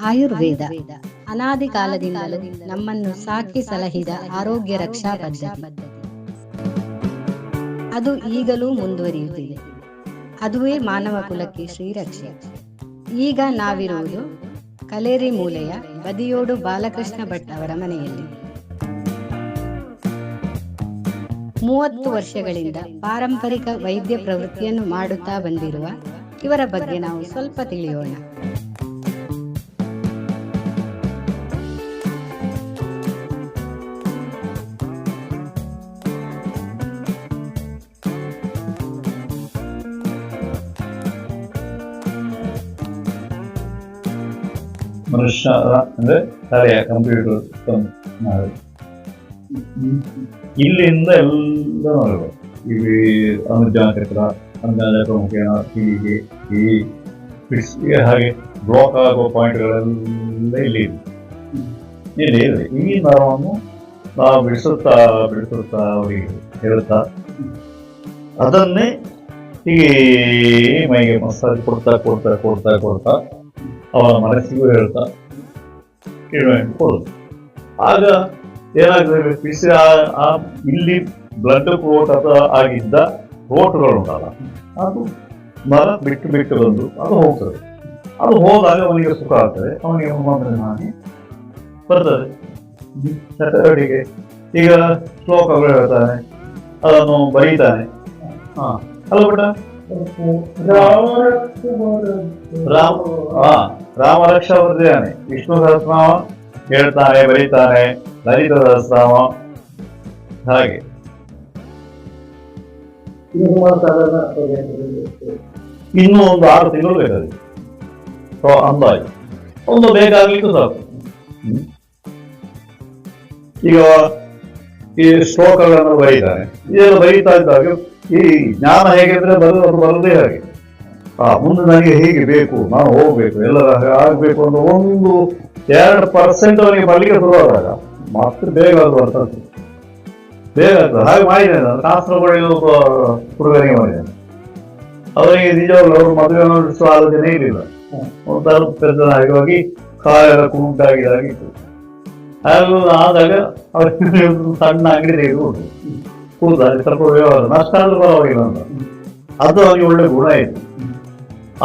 ಆಯುರ್ವೇದ. ಅನಾದಿ ಕಾಲದಿಂದಲೂ ನಮ್ಮನ್ನು ಸಾಕಿ ಸಲಹಿದ ಆರೋಗ್ಯ ರಕ್ಷಾ ಪದ್ಧತಿ. ಅದು ಈಗಲೂ ಮುಂದುವರಿಯುತ್ತಿದೆ. ಅದುವೇ ಮಾನವ ಕುಲಕ್ಕೆ ಶ್ರೀರಕ್ಷೆ. ಈಗ ನಾವಿರುವುದು ಕಲೇರಿ ಮೂಲೆಯ ಬದಿಯೋಡು ಬಾಲಕೃಷ್ಣ ಭಟ್ ಅವರ ಮನೆಯಲ್ಲಿ. ಮೂವತ್ತು ವರ್ಷಗಳಿಂದ ಪಾರಂಪರಿಕ ವೈದ್ಯ ಪ್ರವೃತ್ತಿಯನ್ನು ಮಾಡುತ್ತಾ ಬಂದಿರುವ ಇವರ ಬಗ್ಗೆ ನಾವು ಸ್ವಲ್ಪ ತಿಳಿಯೋಣ. ಮನುಷ್ಯ ಅಂದ್ರೆ ತಲೆಯ ಕಂಪ್ಯೂಟರ್ ಇಲ್ಲಿಂದ ಎಲ್ಲ ನೋಡಬೇಕು. ಈ ಅನುಜಾನ ಚಕ್ರ ಅನುಜಾನ ಚಕ್ರ ಮುಖೇನ ಈ ಫಿಟ್ಸ್ ಹಾಗೆ ಬ್ಲಾಕ್ ಆಗುವ ಪಾಯಿಂಟ್ಗಳೆಲ್ಲ ಇಲ್ಲಿ ಇದೆ ಇಲ್ಲಿ ಇದೆ ಈ ನರವನ್ನು ನಾವು ಬಿಡಿಸುತ್ತಾ ಬಿಡಿಸುತ್ತಾ ಅವರಿಗೆ ಹೇಳ್ತಾ, ಅದನ್ನೇ ಹೀಗೆ ಮೈಗೆ ಮಸಾಜ್ ಕೊಡ್ತಾ ಕೊಡ್ತಾ ಕೊಡ್ತಾ ಕೊಡ್ತಾ ಅವನ ಮನಸ್ಸಿಗೂ ಹೇಳ್ತಾ ಕೊಡೋದು ಆಗ ಏನಾಗ್ತದೆ? ಬಿಸಿ ಆ- ಆ, ಇಲ್ಲಿ ಬ್ಲಡ್ ಕೋಟ್ ಅಥವಾ ಆಗಿದ್ದ ರೋಟ್ಗಳು ಉಂಟಲ್ಲ ಅದು ಮರ ಬಿಟ್ಟು ಬಿಟ್ಟು ಬಂದು ಅದು ಹೋಗ್ತದೆ. ಅದು ಹೋದಾಗ ಅವನಿಗೆ ಸುಖ ಆಗ್ತದೆ. ಅವನಿಗೆ ಮನಸ್ಸಿನ ನಾನು ಬರ್ತದೆ. ಚಟುವಟಿಕೆ ಈಗ ಶ್ಲೋಕಗಳು ಹೇಳ್ತಾನೆ, ಅದನ್ನು ಬರೀತಾನೆ. ಹಾಂ, ಅಲ್ಲ ಬಿಟ್ಟ ರಾಮ ಹಾ ರಾಮ ರಕ್ಷಾ ಬರ್ದಿದ್ದಾನೆ ವಿಷ್ಣು ಸಹಸ್ರನಾಮ ಹೇಳ್ತಾನೆ, ಬರೀತಾನೆ, ಲಲಿತ ಸಹಸ್ರನಾಮ, ಹಾಗೆ. ಇನ್ನೂ ಒಂದು ಆರು ತಿಂಗಳು ಸೊ, ಅಂದಾಜು. ಒಂದು ಬೇಕಾಗ್ಲಿಕ್ಕೂ ಸಾಕು. ಈಗ ಈ ಶ್ಲೋಕಗಳನ್ನು ಬರೀತಾನೆ ಇದೆಲ್ಲ ಬರೀತಾ ಇದ್ದಾಗ ಈ ಜ್ಞಾನ ಹೇಗಿದ್ರೆ ಬರೋದು ಅದು ಬರದೇ ಹಾಗೆ. ಆ, ಮುಂದೆ ನನಗೆ ಹೇಗೆ ಬೇಕು, ನಾನು ಹೋಗ್ಬೇಕು, ಎಲ್ಲರ ಆಗಬೇಕು ಅಂತ ಒಂದು ಎರಡು ಪರ್ಸೆಂಟ್ ಅವನಿಗೆ ಬರಲಿಕ್ಕೆ ಶುರುವಾದಾಗ ಮತ್ತೆ ಬೇಗ ಅದು ಬರ್ತದೆ ಬೇಗ ಆಗ್ತದೆ. ಹಾಗೆ ಮಾಡಿದ್ದೇನೆ ನಾನು. ಕಾಸರಗೋಡಿನ ಒಬ್ಬ ಹುಡುಗನಿಗೆ ಮಾಡಿದ್ದೇನೆ ಅವರಿಗೆ ನಿಜವಾಗ್ಲೂ ಅವರು ಮದುವೆ ಮಾಡಿಸುವ ಆಲೋಚನೆ ಇರಲಿಲ್ಲ. ಒಂಥರ ಪೆದ್ದನಾಗಿ ಹೋಗಿ ಕಾಲೆಲ್ಲ ಕುಂಟಾಗಿದ್ದಾಗಿತ್ತು ಹಾಗೂ ಆದಾಗ ಅವರಿಗೆ ಒಂದು ಸಣ್ಣ ಅಂಗಡಿ ತೆಗೆದುಕೊಂಡು ಅಲ್ಲಿ ಸ್ವಲ್ಪ ವ್ಯವಹಾರ ನಷ್ಟ ಪರವಾಗಿಲ್ಲ ಅದು ಅವನಿಗೆ ಒಳ್ಳೆ ಗುಣ ಇತ್ತು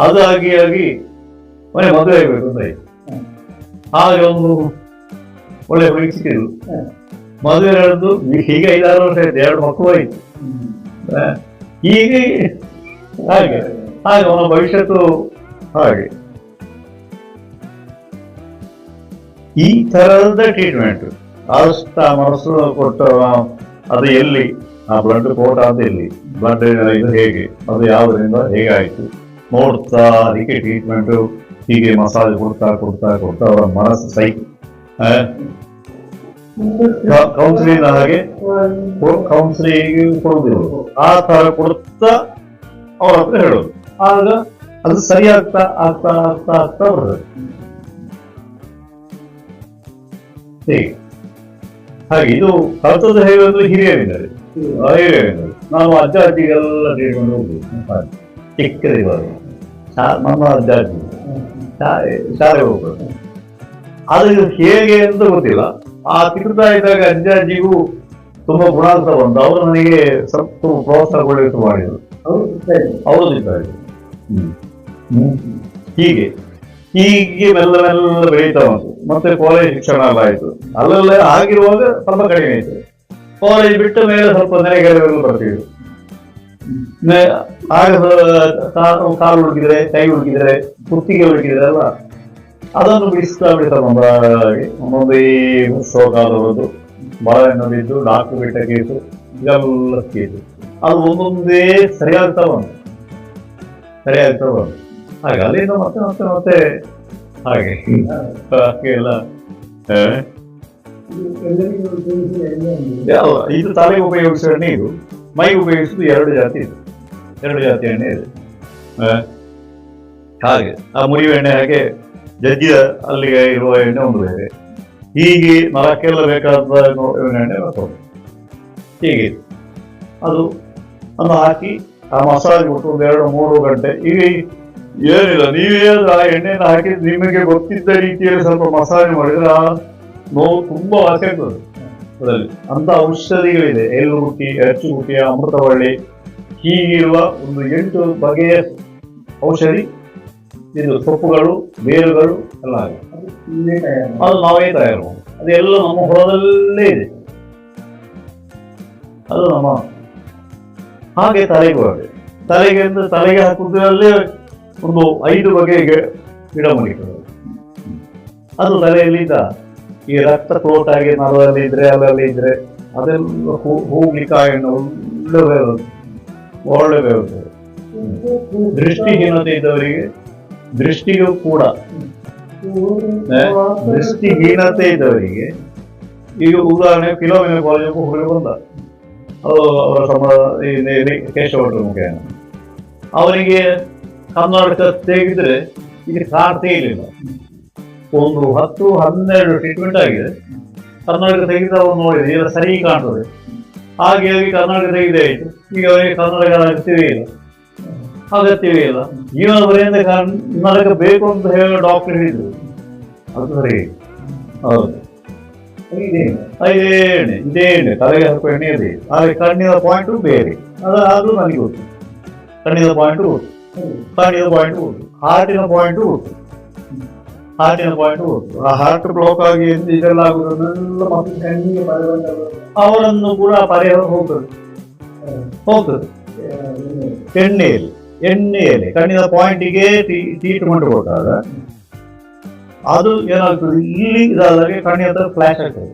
ಅದು ಆಗಿ ಆಗಿ ಮನೆ ಮದುವೆ ಆಗಬೇಕು ಅಂತ ಆಯ್ತು ಹಾಗೆ ಒಂದು ಒಳ್ಳೆ ಹುಡುಗಿ ಸಿಕ್ಕಿದ್ರು ಮದುವೆ ನಡೆದು ಈಗ ಐದಾರು ವರ್ಷ ಆಯ್ತು, ಎರಡು ಮಕ್ಕಳು ಆಯ್ತು ಈಗ ಹೀಗೆ ಹಾಗೆ ಅವನ ಭವಿಷ್ಯತ್ತು ಹಾಗೆ. ಈ ತರದ ಟ್ರೀಟ್ಮೆಂಟ್ ಆದಷ್ಟು ಮನಸ್ಸು ಕೊಟ್ಟ ಅದು ಎಲ್ಲಿ ಆ ಬ್ಲಡ್ ಕೋಟ ಆದ ಎಲ್ಲಿ ಬ್ಲಡ್ ಇದು ಹೇಗೆ? ಅದು ಯಾವುದರಿಂದ? ಹೇಗೆ ಆಯ್ತು ನೋಡ್ತಾ ಅದಕ್ಕೆ ಟ್ರೀಟ್ಮೆಂಟು ಹೀಗೆ ಮಸಾಜ್ ಕೊಡ್ತಾ ಕೊಡ್ತಾ ಕೊಡ್ತಾ ಅವರ ಮನಸ್ಸು ಸೈ ಕೌನ್ಸಿಲಿಂಗ್ ಹಾಗೆ? ಕೌನ್ಸಿಲಿಂಗ್ ಕೊಡುವುದಿಲ್ಲ. ಆ ತರ ಕೊಡ್ತಾ ಅವ್ರ ಹತ್ರ ಹೇಳೋದು. ಆಗ ಅದು ಸರಿ ಆಗ್ತಾ ಆಗ್ತಾ ಆಗ್ತಾ ಆಗ್ತಾ ಬರ್ತದೆ. ಹೀಗೆ? ಹಾಗೆ ಇದು ಕಲ್ತದ ಹೇಳುವುದು ಹಿರಿಯರಿದ್ದಾರೆ. ಹಿರಿಯರಿದ್ದಾರೆ. ನಾವು ಅಜ್ಜ ಅಜ್ಜಿಗೆಲ್ಲ ಟ್ರೀಟ್ಮೆಂಟ್ ಹೋಗ್ಬೇಕು ನಮ್ಮ ಅಜ್ಜ ಅಜ್ಜಿ. ಶಾಲೆ ಹೋಗ್ಬೇಕು ಅದು ಹೇಗೆ ಅಂತ ಗೊತ್ತಿಲ್ಲ. ಆ ತಿರುತಾ ಇದ್ದಾಗ ಅಜ್ಜ ಅಜ್ಜಿಗೂ ತುಂಬಾ ಗುಣಾಂತರ ಬಂತು. ಅವರು ನನಗೆ ಸ್ವಲ್ಪ ಪ್ರೋತ್ಸಾಹಗೊಳ್ಳಿಟ್ಟು ಮಾಡಿದರು. ಅವರು ಇದ್ದಾರೆ. ಹೀಗೆ. ಹೀಗೆ ಮೆಲ್ಲ ಬೆಳೀತಾ ಉಂಟು. ಮತ್ತೆ ಕಾಲೇಜ್ ಶಿಕ್ಷಣ ಎಲ್ಲ ಆಯ್ತು. ಅಲ್ಲೆಲ್ಲ ಆಗಿರುವಾಗ ಸ್ವಲ್ಪ ಕಡಿಮೆ ಆಯ್ತು. ಕಾಲೇಜ್ ಬಿಟ್ಟ ಮೇಲೆ ಸ್ವಲ್ಪ ನೆರೆಗೆರೆಗಳು ಬರ್ತೀವಿ ಆಗ ಕಾಲು ಹುಡುಕಿದ್ರೆ ಕೈ ಹುಡುಕಿದ್ರೆ ಕುರ್ತಿಗೆ ಹುಡುಕಿದ್ರೆ ಅಲ್ಲ ಅದನ್ನು ಬಿಡಿಸ್ತಾ ಬಿಡಿಸ್ತಾ ಬಂದ ಹಾಗೆ ಒಂದೊಂದು ಈ ಶೋಕಾದವರದ್ದು ಬಾಳೆಹಣ್ಣು ಬಿದ್ದು ಡಾಕ್ಟರ್ ಬಿಟ್ಟ ಕೇಸು ಇದೆಲ್ಲ ಕೇಸು ಅದು ಒಂದೊಂದೇ ಸರಿಯಾಗ್ತಾ ಬಂತು ಸರಿಯಾಗ್ತಾ ಬಂತು ಹಾಗೆ. ಅಲ್ಲಿಂದ ಮತ್ತೆ ಮತ್ತೆ ಮತ್ತೆ ಹಾಗೆ. ಎಲ್ಲ ಇದು ತಲೆ ಉಪಯೋಗಿಸುವ ಎಣ್ಣೆ ಇದು. ಮೈ ಉಪಯೋಗಿಸುವುದು ಎರಡು ಜಾತಿ ಇದು. ಎರಡು ಜಾತಿ ಎಣ್ಣೆ ಇದೆ. ಹಾಗೆ ಆ ಮುರಿಯುವ ಎಣ್ಣೆ ಹಾಗೆ ಜಜ್ಜಿದ ಅಲ್ಲಿಗೆ ಇರುವ ಎಣ್ಣೆ ಒಂದು ಬೇರೆ ಹೀಗೆ ಮರಕ್ಕೆಲ್ಲ ಬೇಕಾದ ಎಣ್ಣೆ ಬರ್ತದೆ ಹೀಗೆ ಅದು ಅನ್ನು ಹಾಕಿ ಆ ಮಸಾಜ್ ಕೊಟ್ಟು ಒಂದು ಎರಡು ಮೂರು ಗಂಟೆ ಈಗ ಈ- ಏನಿಲ್ಲ ನೀವೇ ಅದು ಆ ಎಣ್ಣೆನ ಹಾಕಿ ನಿಮಗೆ ಗೊತ್ತಿದ್ದ ರೀತಿಯಲ್ಲಿ ಸ್ವಲ್ಪ ಮಸಾಲೆ ಮಾಡಿದ್ರೆ ಆ ನೋವು ತುಂಬಾ ವಾಸಿ ಆಗ್ತದೆ ಅದರಲ್ಲಿ. ಅಂತ ಔಷಧಿಗಳಿದೆ. ಎಳ್ಳುಗುಟ್ಟಿ ಅಚ್ಚುಗುಟ್ಟಿ ಅಮೃತವಳ್ಳಿ ಹೀಗಿರುವ ಒಂದು ಎಂಟು ಬಗೆಯ ಔಷಧಿ. ಇದು ಸೊಪ್ಪುಗಳು ಬೇರುಗಳು ಎಲ್ಲ ಅದು ನಾವೇ ತಯಾರು. ಅದೆಲ್ಲ ನಮ್ಮ ಹೊಲದಲ್ಲೇ ಇದೆ. ಅದು ನಮ್ಮ ಹಾಗೆ ತಲೆಗೆ ಬರಬೇಕು ತಲೆಗೆ ಅಂದ್ರೆ ತಲೆಗೆ ಹಾಕುವುದರಲ್ಲಿ ಒಂದು ಐದು ಬಗೆಗೆ ಗಿಡ ಗಿಡಮೂಲಿಕೆಗಳು ಅದು ತಲೆಯಲ್ಲಿದ್ದ ಈ ರಕ್ತ ಕ್ಲೋಟ್ ಆಗಿ ನರದಲ್ಲಿ ಇದ್ರೆ, ಅಲ್ಲಲ್ಲಿ ಇದ್ರೆ, ಅದೆಲ್ಲ ಹೋಗ್ಲಿಕ್ಕೆ ಒಳ್ಳೆ ವ್ಯವಸ್ಥೆ ಒಳ್ಳೆ ವ್ಯವಸ್ಥೆ ದೃಷ್ಟಿಹೀನತೆ ಇದ್ದವರಿಗೆ, ದೃಷ್ಟಿಯು ಕೂಡ ದೃಷ್ಟಿಹೀನತೆ ಇದ್ದವರಿಗೆ ಈಗ ಉದಾಹರಣೆ ಫಿಲೋಮಿನ ಕಾಲೇಜ್ ಹುಡುಗ ಬಂದ. ಅವರ ಸಮ ಕೇಶವಟ್ರ ಮುಖ್ಯ ಅವನಿಗೆ ಕನ್ನಡಕ ತೆಗೆದ್ರೆ ಇಲ್ಲಿ ಕಾಣ್ತೇ ಇರಲಿಲ್ಲ ಒಂದು ಹತ್ತು ಹನ್ನೆರಡು ಟ್ರೀಟ್ಮೆಂಟ್ ಆಗಿದೆ. ಕರ್ನಾಟಕ ತೆಗೆದ ಅವನು ನೋಡಿದ್ರೆ ಎಲ್ಲ ಸರಿ ಕಾಣ್ತದೆ. ಹಾಗೆ ಆಗಿ ಕರ್ನಾಟಕ ತೆಗೆದೇ ಆಯ್ತು. ಈಗ ಅವರಿಗೆ ಕನ್ನಡಕ ಅಗತ್ಯವೇ ಇಲ್ಲ. ಅಗತ್ಯವೇ ಇಲ್ಲ. ಜೀವನವರೆಯಿಂದ ಕನ್ನಡಕ ಬೇಕು ಅಂತ ಹೇಳೋ ಡಾಕ್ಟರ್ ಹೇಳಿದ್ರು ಅದು ಸರಿ ಹೌದು. ಇದೆ. ಇದೇ ಇದೇನೆ ತಲೆಗೆ ಹಾಕುವ ಎಣ್ಣೆ ಇದೆ. ಆದರೆ ಕಣ್ಣಿನ ಪಾಯಿಂಟು ಬೇರೆ. ಅದು ಅದು ನನಗೆ ಗೊತ್ತು. ಕಣ್ಣಿನ ಪಾಯಿಂಟು ಗೊತ್ತು. ಕಣ್ಣಿನ ಪಾಯಿಂಟು ಹಾರ್ಟಿನ ಪಾಯಿಂಟು ಗೊತ್ತು ಹಾರ್ಟಿನ ಪಾಯಿಂಟು ಆ ಹಾರ್ಟ್ ಬ್ಲಾಕ್ ಆಗಿ ಇದೆಲ್ಲ ಆಗುವುದನ್ನೆಲ್ಲ ಅವರನ್ನು ಕೂಡ ಪರಿಹಾರ ಹೋಗ್ತದೆ. ಹೋಗ್ತದೆ. ಎಣ್ಣೆಯಲ್ಲಿ ಎಣ್ಣೆಯಲ್ಲಿ, ಕಣ್ಣಿನ ಪಾಯಿಂಟಿಗೆ ಟ್ರೀಟ್ಮೆಂಟ್ ಕೊಟ್ಟಾಗ ಅದು ಏನಾಗ್ತದೆ? ಇಲ್ಲಿ ಇದಾದಾಗ ಕಣ್ಣಿನ ಹತ್ರ ಫ್ಲಾಶ್ ಆಗ್ತದೆ.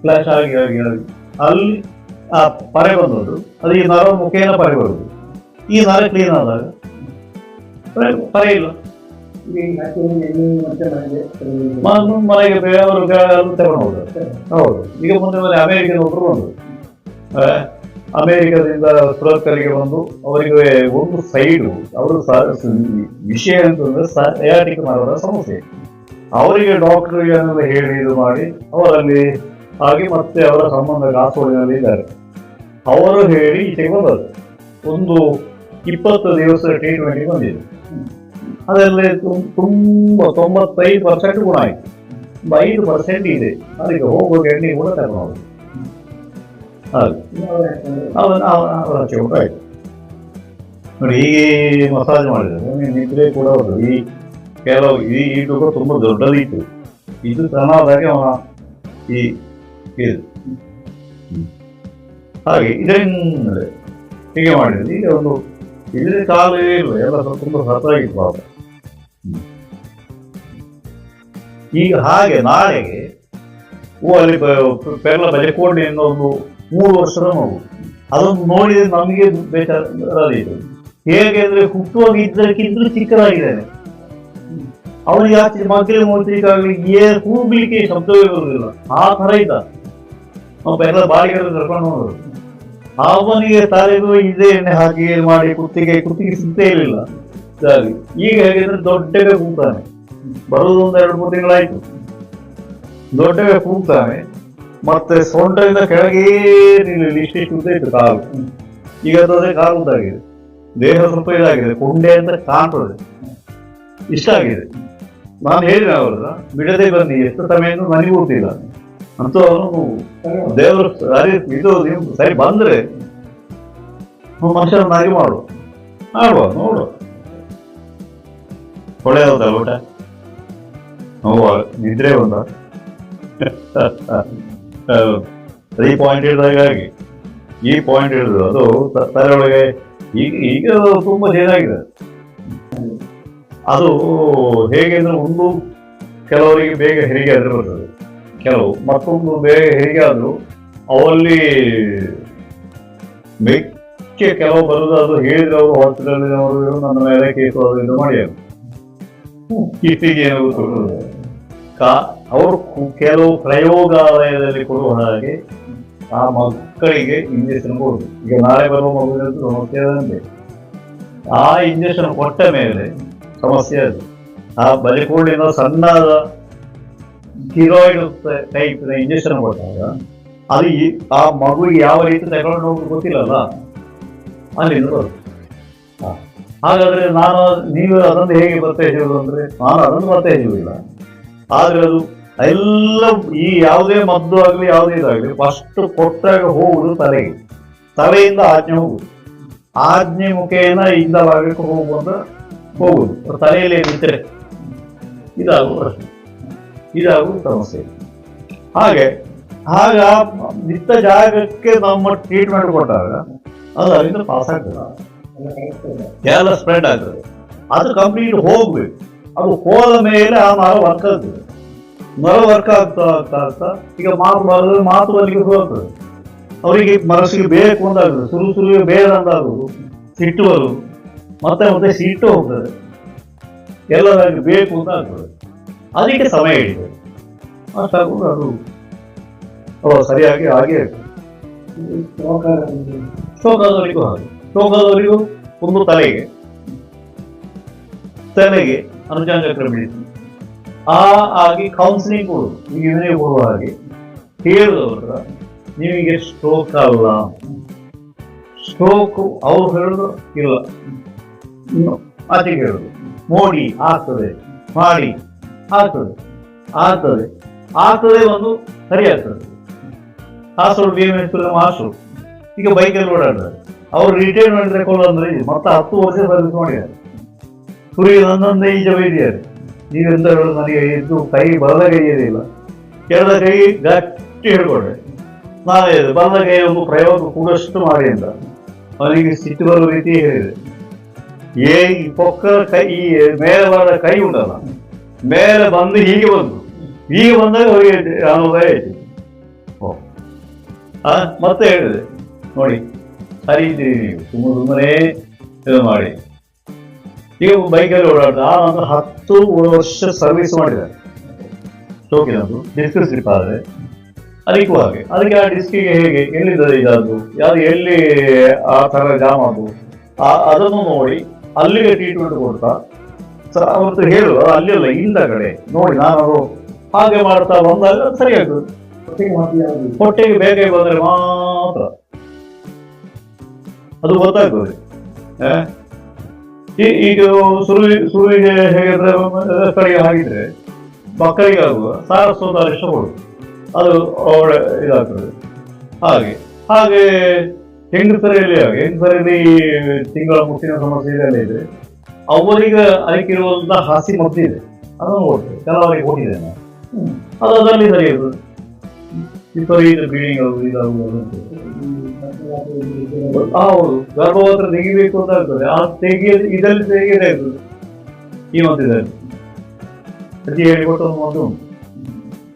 ಫ್ಲಾಶ್ ಆಗಿ ಆಗಿ ಆಗಿ. ಅಲ್ಲಿ ಆ ಪರೆ ಬಂದದ್ದು ಅದು ಈ ನರ ಮುಖೇನ ಪರೆ ಬರುದು ಈ ನರ ಕ್ಲೀನ್ ಆದಾಗ ಪರೆ ಪರೆ ಇಲ್ಲ. ಈಗ ಹಾಕಿ ಎಣ್ಣೆ ಮತ್ತೆ ಮನೆಗೆ ತಗೊಂಡು ಹೌದು. ಈಗ ಮುಂದೆ ಮೇಲೆ ಅಮೆರಿಕದ ಒಬ್ಬರು ಬಂದು ಅಮೇರಿಕದಿಂದ ಸುರತ್ಕಲ್ಲಿಗೆ ಬಂದು ಅವರಿಗೆ ಒಂದು ಸೈಡು ಅವರು ವಿಷಯ ಅಂತಂದ್ರೆ ಸಯಾಟಿಕ್ ಮಾಡುವ ಸಮಸ್ಯೆ. ಅವರಿಗೆ ಡಾಕ್ಟರ್ ಏನೆಲ್ಲ ಹೇಳಿ, ಇದು ಮಾಡಿ, ಅವರಲ್ಲಿ ಹಾಗೆ ಮತ್ತೆ ಅವರ ಸಂಬಂಧ ಕಾಸೋಳಿನಲ್ಲಿ ಇದ್ದಾರೆ. ಅವರು ಹೇಳಿ ಈಚೆಗೆ ಬಂದದ್ದು. ಒಂದು ಇಪ್ಪತ್ತು ದಿವಸ ಟ್ರೀಟ್ಮೆಂಟ್ಗೆ ಬಂದಿದೆ. ಅದರಲ್ಲಿ ತುಂಬ ತೊಂಬತ್ತೈದು ಪರ್ಸೆಂಟ್ ಗುಣ ಆಯ್ತು. ಐದು ಪರ್ಸೆಂಟ್ ಇದೆ. ಅದಕ್ಕೆ ಹೋಗುವ ಎಣ್ಣೆ ಕೂಡ ತಗೊಂಡು ಹಾಗೆ. ಅವ್ರು. ಅವನ ಅವರ ಚೌಟ ನೋಡಿ, ಹೀಗೆ ಮಸಾಜ್ ಮಾಡಿದ್ರೆ ನಿದ್ರೆ ಕೂಡ ಹೌದು ಈ ಕೆಲವು ಈ ಈಟು ತುಂಬ ದೊಡ್ಡದಿತ್ತು. ಇದು ಸಣ್ಣದಾಗಿ ಅವನ ಈ ಇದು. ಹಾಗೆ ಇದರಿಂದ ಹೀಗೆ ಮಾಡಿದ್ರೆ ಈಗ ಒಂದು ಇದ್ರೆ ಕಾಲವೇ ಇಲ್ಲ. ಎಲ್ಲ ತುಂಬಾ ಸತ್ತಾಗಿತ್ತು ಪಾಪ. ಈಗ ಹಾಗೆ ನಾಳೆಗೆ ಅಲ್ಲಿ ಪೆರ್ಲ ಬಜೆಕೋಡಿ ಒಂದು ಮೂರು ವರ್ಷದ ಮಗು ಅದನ್ನು ನೋಡಿದ್ರೆ ನಮಗೆ ಬೇಕಾದ ಹೇಗೆ ಅಂದ್ರೆ ಹುಟ್ಟುವಾಗ ಇದ್ದಕ್ಕಿಂತಲೂ ಚಿಕ್ಕದಾಗಿದ್ದಾನೆ. ಅವನಿಗೆ ಆಚೆ ಮಕ್ಕಳ ಮೂತ್ರಿಕಾಗಲಿ ಏ ಕೂಗ್ಲಿಕ್ಕೆ ಶಬ್ದವೇ ಬರುವುದಿಲ್ಲ. ಆ ತರ ಇದ್ದ ನಾವು ಪೆರ್ಲ ಬಾಳಿಗೆ ಕರ್ಕೊಂಡು ಹೋದ್ರು ಅವನಿಗೆ ತಲೆಗೂ ಇದೇ ಎಣ್ಣೆ ಹಾಕಿ ಮಾಡಿ ಕುತ್ತಿಗೆ ಕುತ್ತಿಗೆ ಸಿಗ್ತೇ ಇರಲಿಲ್ಲ. ಸರಿ, ಈಗ ಹೇಗಿದ್ರೆ ದೊಡ್ಡಗೆ ಕೂಗ್ತಾನೆ. ಬರೋದು ಒಂದು ಎರಡು ಮೂರು ತಿಂಗಳಾಯ್ತು. ದೊಡ್ಡಗೆ ಕೂಗ್ತಾನೆ. ಮತ್ತೆ ಸೊಂಟದಿಂದ ಕೆಳಗೆ ನಿಲ್ಲಲಿ ಇಷ್ಟಿಷ್ಟು ಉದ್ದ ಇತ್ತು ಕಾಲು. ಈಗ ಅದಾದ್ರೆ ಕಾಲು ಉದ್ದಾಗಿದೆ ದೇಹ ಸ್ವಲ್ಪ ಇದಾಗಿದೆ. ಕೊಂಡೆ ಅಂತ ಕಾಣ್ತದೆ. ಇಷ್ಟ ಆಗಿದೆ. ನಾನು ಹೇಳಿದೆ ಅವ್ರನ್ನ ಬಿಡದೆ ಬನ್ನಿ, ಎಷ್ಟು ಸಮಯ ನನಗೂ ಗೊತ್ತಿಲ್ಲ ಅಂತೂ ಅವನು ದೇವರು ಸರಿ ಇದು ನೀವು ಸರಿ ಬಂದ್ರೆ ಮನುಷ್ಯರನ್ನಾಗಿ ಮಾಡು. ಮಾಡುವ ನೋಡು. ಒಳ್ಳೆಯದ ಊಟ? ನೋವ, ನಿದ್ರೆ ಬಂದ ಈ ಪಾಯಿಂಟ್ ಹಿಡಿದಾಗ ಈ ಪಾಯಿಂಟ್ ಹಿಡಿದು ಅದು ತ- ಒಳಗೆ ಈಗ ಈಗ ತುಂಬಾ ಚೆನ್ನಾಗಿದೆ ಅದು ಹೇಗೆ ಅಂದ್ರೆ ಒಂದು ಕೆಲವರಿಗೆ ಬೇಗ ಹೆರಿಗೆ ಅದ್ರ ಬರ್ತದೆ. ಕೆಲವು ಮತ್ತೊಂದು ಬೇರೆ ಹೇಗೆ ಆದರೂ ಅವಲ್ಲಿ ಮೆಕ್ಕೆ ಕೆಲವು ಬರುದು ಅದು ಹೇಳಿದ್ರೆ ಅವರು ಹಾಸ್ಪಿಟಲ್ ಅವರು ನನ್ನ ಮೇಲೆ ಕೇಸು ಅದರಿಂದ ಮಾಡಿದರು. ಕೊಡುವುದು? ಕಾ, ಅವರು ಕೆಲವು ಪ್ರಯೋಗಾಲಯದಲ್ಲಿ ಕೊಡುವ ಹಾಗೆ ಆ ಮಕ್ಕಳಿಗೆ ಇಂಜೆಕ್ಷನ್ ಕೊಡುದು. ಈಗ ನಾಳೆ ಬರುವ ಮಗುವಿನ ಸಮಸ್ಯೆ ಅದಂತೆ ಆ ಇಂಜೆಕ್ಷನ್ ಕೊಟ್ಟ ಮೇಲೆ ಸಮಸ್ಯೆ ಅದು. ಆ ಬಲಿಕೋಡಿನ ಸಣ್ಣದ ಸ್ಟಿರಾಯ್ಡ್ ಟೈಪ್ ಇಂಜೆಕ್ಷನ್ ಕೊಟ್ಟಾಗ ಅದು ಆ ಮಗುವಿಗೆ ಯಾವ ರೀತಿ ತಗೊಂಡು ಹೋಗೋದು ಗೊತ್ತಿಲ್ಲಲ್ಲ? ಅಲ್ಲಿಂದ ಹಾಗಾದ್ರೆ ನಾನು ನೀವು ಅದನ್ನು ಹೇಗೆ ಬರ್ತಾ ಇದ್ದೀವಿ ಅಂದ್ರೆ, ನಾನು ಅದನ್ನು ಇಲ್ಲ ಆದ್ರೆ ಅದು ಎಲ್ಲ ಈ ಯಾವುದೇ ಮದ್ದು ಆಗಲಿ, ಯಾವುದೇ ಇದಾಗಲಿ ಫಸ್ಟ್ ಕೊಟ್ಟಾಗ ಹೋಗುದು ತಲೆಗೆ. ತಲೆಯಿಂದ ಆಜ್ಞೆ ಹೋಗುದು. ಆಜ್ಞೆ ಮುಖೇನ ಇಂದ ಭಾಗಕ್ಕೆ ಹೋಗುವಂತ ಹೋಗುದು. ತಲೆಯಲ್ಲಿ ನಿಂತರೆ ಇದಾಗುವ ಪ್ರಶ್ನೆ. ಇದಾಗುವ ಸಮಸ್ಯೆ ಹಾಗೆ. ಆಗ ನಿತ್ತ ಜಾಗಕ್ಕೆ ನಮ್ಮ ಟ್ರೀಟ್ಮೆಂಟ್ ಕೊಟ್ಟಾಗ ಅದು ಅಲ್ಲಿಂದ ಪಾಸ್ ಆಗ್ತದೆ. ಕೇರಳ ಸ್ಪ್ರೆಡ್ ಆಗ್ತದೆ. ಅದು ಕಂಪ್ಲೀಟ್ ಹೋಗ್ಬೇಕು. ಅದು ಹೋದ ಮೇಲೆ ಆ ಮರ ವರ್ಕ್ ಆಗ್ತದೆ. ಮರ ವರ್ಕ್ ಆಗ್ತಾ ಆಗ್ತಾ ಆಗ್ತಾ ಈಗ ಮಾತು ಬರೋದು ಮಾತು ಅಲ್ಲಿಗೆ ಹೋಗ್ತದೆ. ಅವರಿಗೆ ಮನಸ್ಸಿಗೆ ಬೇಕು ಅಂದಾಗ್ತದೆ. ಸುರು ಸುರುವಿಗೆ ಬೇಡ ಅಂದಾಗುದು ಸಿಟ್ಟು ಬರುದು ಮತ್ತೆ ಮತ್ತೆ ಸಿಟ್ಟು ಹೋಗ್ತದೆ. ಎಲ್ಲದಾಗಿ ಬೇಕು ಅಂತ ಆಗ್ತದೆ ಅದಕ್ಕೆ ಸಮಯ ಹಿಡಿದೆ ಅದು ಸರಿಯಾಗಿ ಹಾಗೆ. ಶೋಕಾದವರಿಗೂ ಹಾಗೆ. ಶೋಕದವರಿಗೂ ಒಂದು ತಲೆಗೆ ತಲೆಗೆ ಅನುಜಾನ ಚಕ್ರ ಆ ಆಗಿ ಕೌನ್ಸಿಲಿಂಗ್ ಕೊಡುದು ಈಗ ಇವನೇ ಕೊಡುವ ಹಾಗೆ. ಹೇಳಿದವ್ರ ನಿಮಗೆ ಸ್ಟ್ರೋಕ್ ಅಲ್ಲ. ಸ್ಟ್ರೋಕ್ ಅವ್ರು ಹೇಳುದು ಇಲ್ಲ. ಆಚೆಗೆ ಹೇಳುದು. ನೋಡಿ ಆಗ್ತದೆ. ಮಾಡಿ. ಆಗ್ತದೆ. ಆಗ್ತದೆ. ಆಗ್ತದೆ ಒಂದು ಸರಿ ಆಗ್ತದೆ. ಹಾಸೋಡು ಬಿ ಎಂ ಎಸ್ ಮಾಸ್ಟ್ರು. ಈಗ ಬೈಕಲ್ಲಿ ಓಡಾಡ್ತಾರೆ ಅವ್ರು ರಿಟೈರ್ಮೆಂಟ್ ತಗೊಳ್ಳಂದ್ರೆ ಮತ್ತೆ ಹತ್ತು ವರ್ಷ ಸರ್ವಿಸ್ ಮಾಡಿದ್ದಾರೆ. ಸೂರ್ಯ ಒಂದೊಂದೇ ಈಜ ಬೈದಿದ್ದಾರೆ ನೀವೆಂತ ಹೇಳೋದು ನನಗೆ ಇದು ಕೈ ಬಲದ ಇಲ್ಲ. ಕೆಳದ ಕೈ ಗಟ್ಟಿ ಹಿಡ್ಕೊಂಡೆ. ನಾವೇ ಬಲದ ಕೈ ಒಂದು ಪ್ರಯೋಗ ಕೂಡಷ್ಟು ಮಾಡಿ ಅಂತ ಅವನಿಗೆ ಸಿಟ್ಟು ಬರುವ ರೀತಿ ಹೇಳಿದೆ. ಏ, ಈ ಪೊಕ್ಕದ ಕೈ, ಈ ಮೇಲೆ ಬರದ ಕೈ ಉಂಟಲ್ಲ. ಮೇಲೆ ಬಂದು ಹೀಗೆ ಬಂದು ಹೀಗೆ ಬಂದಾಗ ಅವರಿಗೆ ಅನುಭವ. ಆ, ಮತ್ತೆ ಹೇಳಿದೆ ನೋಡಿ ಸರಿ ಇದ್ದೀರಿ ನೀವು ತುಂಬ ಸುಮ್ಮನೆ ಇದು ಮಾಡಿ. ಈಗ ಬೈಕಲ್ಲಿ ಓಡಾಡ್ತಾ ಆ ನಂತರ ಹತ್ತು ವರ್ಷ ಸರ್ವಿಸ್ ಮಾಡಿದ್ದಾರೆ. ಶೋಕಿನದು ಡಿಸ್ಕ್ ಸ್ಲಿಪ್ ಆದರೆ. ಅದಕ್ಕೂ ಹಾಗೆ. ಅದಕ್ಕೆ ಆ ಡಿಸ್ಕಿಗೆ ಹೇಗೆ ಎಲ್ಲಿದ್ದದೆ ಇದಾದ್ದು ಯಾವುದು ಎಲ್ಲಿ ಆ ಥರ ಜಾಮ್ ಅದು ಅದನ್ನು ನೋಡಿ ಅಲ್ಲಿಗೆ ಟ್ರೀಟ್ಮೆಂಟ್ ಕೊಡ್ತಾ ಅವತ್ತು ಹೇಳು, ಅಲ್ಲಿಲ್ಲ ಹಿಂದಗಡೆ. ನೋಡಿ, ನಾನು ಹಾಗೆ ಮಾಡ್ತಾ ಬಂದಾಗ ಸರಿ ಆಗ್ತದೆ ಹೊಟ್ಟೆಗೆ ಬೇಗ ಬಂದ್ರೆ ಮಾತ್ರ. ಅದು ಗೊತ್ತಾಗ್ತದೆ. ಈಗ ಸುರುವಿ ಸುರುವಿಗೆ ಹೇಗಿದ್ರೆ, ಕಡೆಗೆ ಹಾಗಿದ್ರೆ, ಮಕ್ಕಳಿಗೆ ಆಗುವ ಸಾರ ಅರಿಷ್ಟ ಕೊಡು ಅದು ಒಳ್ಳೆ ಇದಾಗ್ತದೆ. ಹಾಗೆ. ಹಾಗೆ ಹೆಂಗಸರಲ್ಲಿ ಹಾಗೆ? ಹೆಂಗಸರಲ್ಲಿ ತಿಂಗಳ ಮುಟ್ಟಿನ ಸಮಸ್ಯೆ ಇದೆ. ಅವರಿಗೆ ಅದಕ್ಕಿರುವಂತಹ ಹಾಸಿ ಮತ್ತೆ ಇದೆ. ಅದನ್ನು ನೋಡ್ತೇವೆ. ಕೆಲವರಿಗೆ ಕೊಟ್ಟಿದ್ದೇನೆ ಅದು ಅದರಲ್ಲಿ ಸರಿ ವಿಪರೀತ ಬೀಳಿಂಗ್. ಹೌದು ಗರ್ಭವತ್ರ ತೆಗಿಬೇಕು ಅಂತ ಆಗ್ತದೆ ಆ ತೆಗಿಯ, ಇದರಲ್ಲಿ ತೆಗೆಯದೇ ಇರ್ತದೆ ಈ ಮಧ್ಯದಲ್ಲಿ. ಪ್ರತಿ ಹೇಳಿಕೊಟ್ಟು ಒಂದು ಉಂಟು.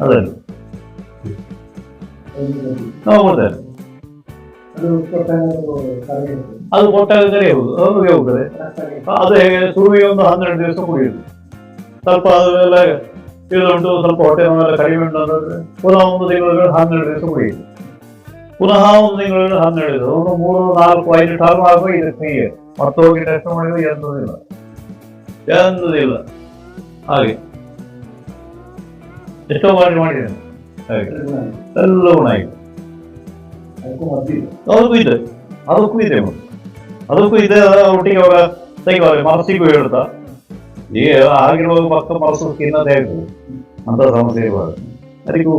ಅದರಲ್ಲಿ. ಕೊಡ್ತೇವೆ ಅದು ಅದು ಕೊಟ್ಟಾಗ ಸರಿ ಹೋಗುದು ಅದು ಹೋಗ್ತದೆ ಅದು ಹೇಗೆ ಶುರುವಿಗೆ ಒಂದು ಹನ್ನೆರಡು ದಿವಸ ಕುಡಿಯುದು. ಸ್ವಲ್ಪ ಅದೆಲ್ಲ ಇದುಂಟು ಸ್ವಲ್ಪ ಹೊಟ್ಟೆ ನೋವೆಲ್ಲ ಕಡಿಮೆ ಉಂಟು ಅಂತಂದ್ರೆ ಪುನಃ ಒಂದು ತಿಂಗಳು ಹನ್ನೆರಡು ದಿವಸ ಕುಡಿಯುದು. ಪುನಃ ಒಂದು ತಿಂಗಳು ಹನ್ನೆರಡು ದಿವಸ ಒಂದು ಮೂರು ನಾಲ್ಕು ಐದು ಟಾರ್ಮ್ ಆಗುವ ಇದು ಹೀಗೆ ಮತ್ತೆ ಹೋಗಿ ಟೆಸ್ಟ್ ಮಾಡಿದ್ರೆ ಎಂತದಿಲ್ಲ ಎಂತದಿಲ್ಲ ಹಾಗೆ. ಎಷ್ಟೋ ಬಾರಿ ಮಾಡಿದ್ದೇನೆ. ಹಾಗೆ. ಎಲ್ಲ ಗುಣ ಆಗಿದೆ ಅದಕ್ಕೂ ಇದೆ ಅದಕ್ಕೂ ಇದೆ ಮತ್ತೆ ಅದಕ್ಕೂ ಇದೆ ಒಟ್ಟಿಗೆ ಅವರ ತೆಗಿವಾಗ ಮನಸ್ಸಿಗೂ ಹೇಳ್ತಾ ಈ ಆಗಿರುವಾಗ ಪಕ್ಕ ಮನಸ್ಸು ತಿನ್ನದೇ ಆಗ್ತದೆ ಅಂತ ಸಮಸ್ಯೆ ಇರುವಾಗ. ಅದಕ್ಕೂ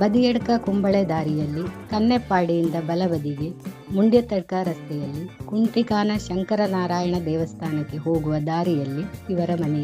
ಬದಿಯಡ್ಕ ಕುಂಬಳೆ ದಾರಿಯಲ್ಲಿ, ಕನ್ನೆಪ್ಪಾಡಿಯಿಂದ ಬಲಬದಿಗೆ ಮುಂಡ್ಯತಡ್ಕ ರಸ್ತೆಯಲ್ಲಿ ಕುಂಟಿಕಾನ ಶಂಕರನಾರಾಯಣ ದೇವಸ್ಥಾನಕ್ಕೆ ಹೋಗುವ ದಾರಿಯಲ್ಲಿ ಇವರ ಮನೆ